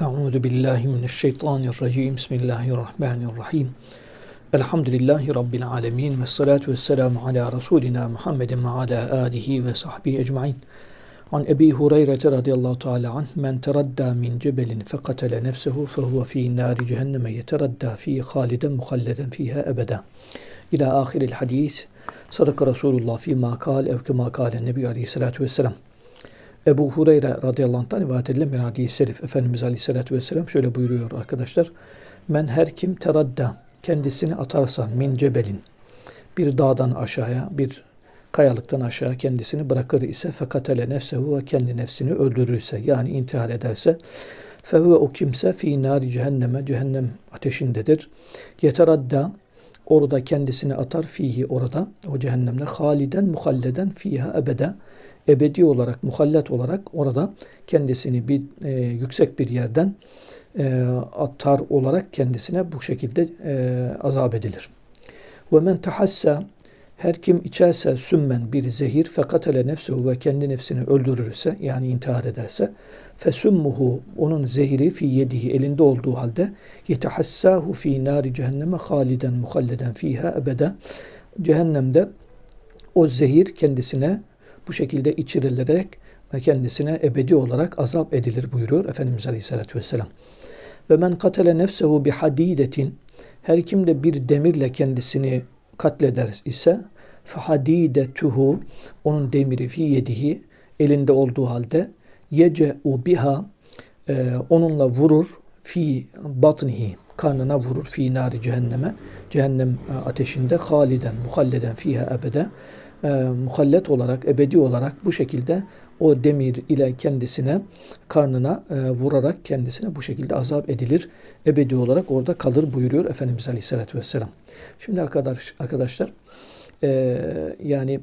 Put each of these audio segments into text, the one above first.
Euzu billahi mineşşeytanirracim. Bismillahirrahmanirrahim. Elhamdülillahi rabbil alamin ve salatu vesselamu ala rasulina Muhammedin ve ala alihi ve sahbihi ecmaîn. An Ebi Hureyre radıyallahu teala anh men teradda min cebelin fekatele nefsehu fehuve fi nari cehenneme yeteradda fi haliden muhalleden fiha ebeda. İlâ ahiril hadis. Sadaka Resulullah fi ma kal ev kema kâle Nebi aleyhissalatu vesselam. Ebu Hureyre radıyallahu anh'tan rivayet edilen bir hadis-i şerif. Efendimiz aleyhissalatü vesselam şöyle buyuruyor arkadaşlar. Men her kim teradda kendisini atarsa min cebelin bir dağdan aşağıya bir kayalıktan aşağı kendisini bırakır ise fekatele nefsehu ve kendi nefsini öldürürse yani intihar ederse fehuve o kimse fi nari cehenneme cehennem ateşindedir. Yeteradda orada kendisini atar fihi orada o cehennemde haliden muhalleden fiha ebede ebedi olarak muhallet olarak orada kendisini bir e, yüksek bir yerden e, atar olarak kendisine bu şekilde e, azap edilir. Ve men tahassa her kim içerse sümmen bir zehir fekatele nefsehu ve kendi nefsini öldürürse yani intihar ederse fesummuhu onun zehiri fi yedihi elinde olduğu halde yetehassahu fi nari cehenneme haliden muhalleden fiha ebede cehennemde o zehir kendisine bu şekilde içirilerek ve kendisine ebedi olarak azap edilir buyuruyor Efendimiz Aleyhisselatü Vesselam. Ve men katele nefsehu bi hadidetin her kim de bir demirle kendisini katleder ise fahadidetuhu onun demiri fi yedihi elinde olduğu halde. yece'u biha e, onunla vurur fi batnihi karnına vurur fi nari cehenneme cehennem ateşinde haliden muhalleden fiha ebede e, muhallet olarak ebedi olarak bu şekilde o demir ile kendisine karnına e, vurarak kendisine bu şekilde azap edilir. Ebedi olarak orada kalır buyuruyor Efendimiz Aleyhisselatü Vesselam. Şimdi arkadaş, arkadaşlar e, yani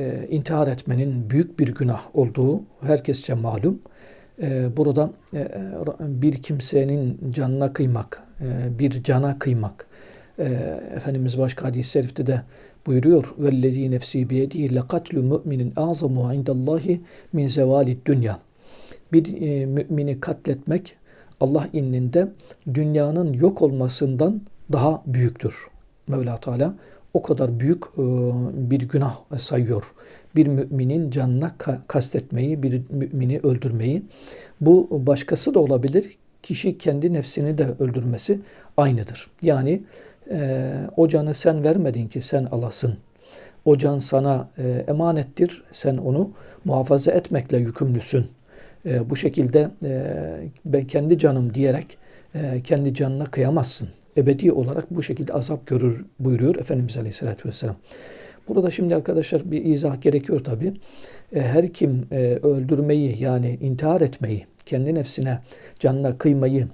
e, intihar etmenin büyük bir günah olduğu herkesçe malum. E, burada e, bir kimsenin canına kıymak, e, bir cana kıymak, e, Efendimiz başka hadis-i şerifte de buyuruyor. Vellezî nefsî biyedihi lekatlu mu'minin azamu indallahi min zevalid dünya. Bir e, mümini katletmek Allah indinde dünyanın yok olmasından daha büyüktür. Mevla Teala o kadar büyük e, bir günah sayıyor. Bir müminin canına kastetmeyi, bir mümini öldürmeyi. Bu başkası da olabilir. Kişi kendi nefsini de öldürmesi aynıdır. Yani e, o canı sen vermedin ki sen alasın. O can sana e, emanettir. Sen onu muhafaza etmekle yükümlüsün. E, bu şekilde e, ben kendi canım diyerek e, kendi canına kıyamazsın. Ebedi olarak bu şekilde azap görür buyuruyor Efendimiz Aleyhisselatü Vesselam. Burada şimdi arkadaşlar bir izah gerekiyor tabi. E, her kim e, öldürmeyi yani intihar etmeyi, kendi nefsine canına kıymayı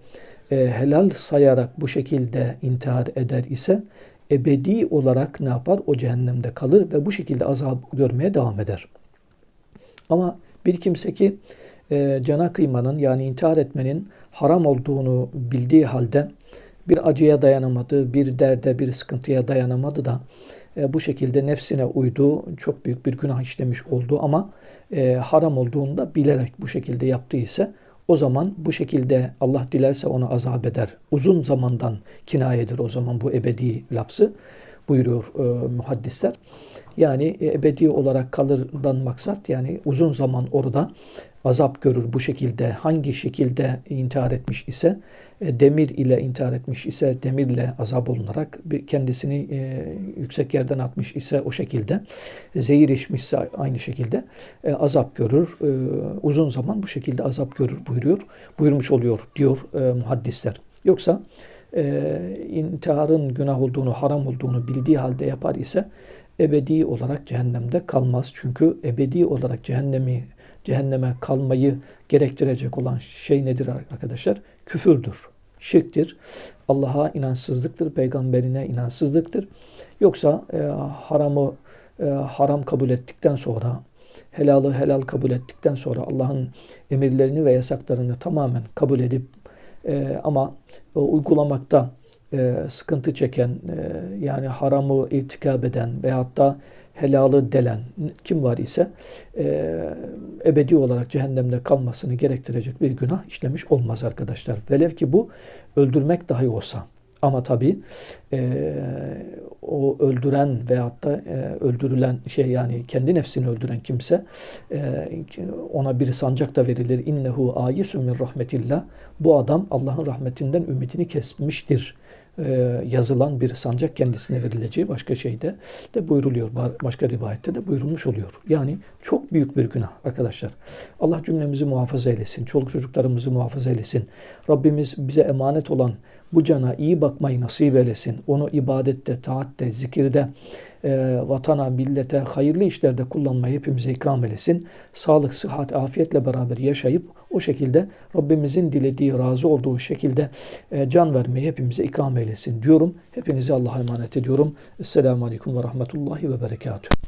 e, helal sayarak bu şekilde intihar eder ise ebedi olarak ne yapar? O cehennemde kalır ve bu şekilde azap görmeye devam eder. Ama bir kimse ki e, cana kıymanın yani intihar etmenin haram olduğunu bildiği halde bir acıya dayanamadı, bir derde, bir sıkıntıya dayanamadı da e, bu şekilde nefsine uydu, çok büyük bir günah işlemiş oldu ama e, haram olduğunu da bilerek bu şekilde yaptıysa o zaman bu şekilde Allah dilerse onu azap eder. Uzun zamandan kinayedir o zaman bu ebedi lafzı buyuruyor e, muhaddisler. Yani e, ebedi olarak kalırdan maksat yani uzun zaman orada azap görür bu şekilde hangi şekilde intihar etmiş ise e, demir ile intihar etmiş ise demirle azap olunarak kendisini e, yüksek yerden atmış ise o şekilde zehir içmişse aynı şekilde e, azap görür. Uzun zaman bu şekilde azap görür buyuruyor. Buyurmuş oluyor diyor muhaddisler. Yoksa intiharın günah olduğunu, haram olduğunu bildiği halde yapar ise ebedi olarak cehennemde kalmaz. Çünkü ebedi olarak cehennemi cehenneme kalmayı gerektirecek olan şey nedir arkadaşlar? Küfürdür, şirktir, Allah'a inançsızlıktır, peygamberine inançsızlıktır. Yoksa e, haramı e, haram kabul ettikten sonra, helalı helal kabul ettikten sonra Allah'ın emirlerini ve yasaklarını tamamen kabul edip e, ama e, uygulamakta e, sıkıntı çeken, e, yani haramı irtikab eden veyahut da helalı delen kim var ise e, ebedi olarak cehennemde kalmasını gerektirecek bir günah işlemiş olmaz arkadaşlar. Velev ki bu öldürmek dahi olsa. Ama tabi e, o öldüren veyahut da e, öldürülen şey yani kendi nefsini öldüren kimse e, ona bir sancak da verilir. İnnehu ayisun min rahmetillah. Bu adam Allah'ın rahmetinden ümidini kesmiştir e, yazılan bir sancak kendisine verileceği başka şeyde de buyruluyor. Başka rivayette de buyurulmuş oluyor. Yani çok büyük bir günah arkadaşlar. Allah cümlemizi muhafaza eylesin. Çoluk çocuklarımızı muhafaza eylesin. Rabbimiz bize emanet olan bu cana iyi bakmayı nasip eylesin. Onu ibadette, taatte, zikirde, e, vatana, millete, hayırlı işlerde kullanmayı hepimize ikram eylesin. Sağlık, sıhhat, afiyetle beraber yaşayıp o şekilde Rabbimizin dilediği, razı olduğu şekilde e, can vermeyi hepimize ikram eylesin diyorum. Hepinizi Allah'a emanet ediyorum. Esselamu Aleyküm ve Rahmetullahi ve Berekatuhu.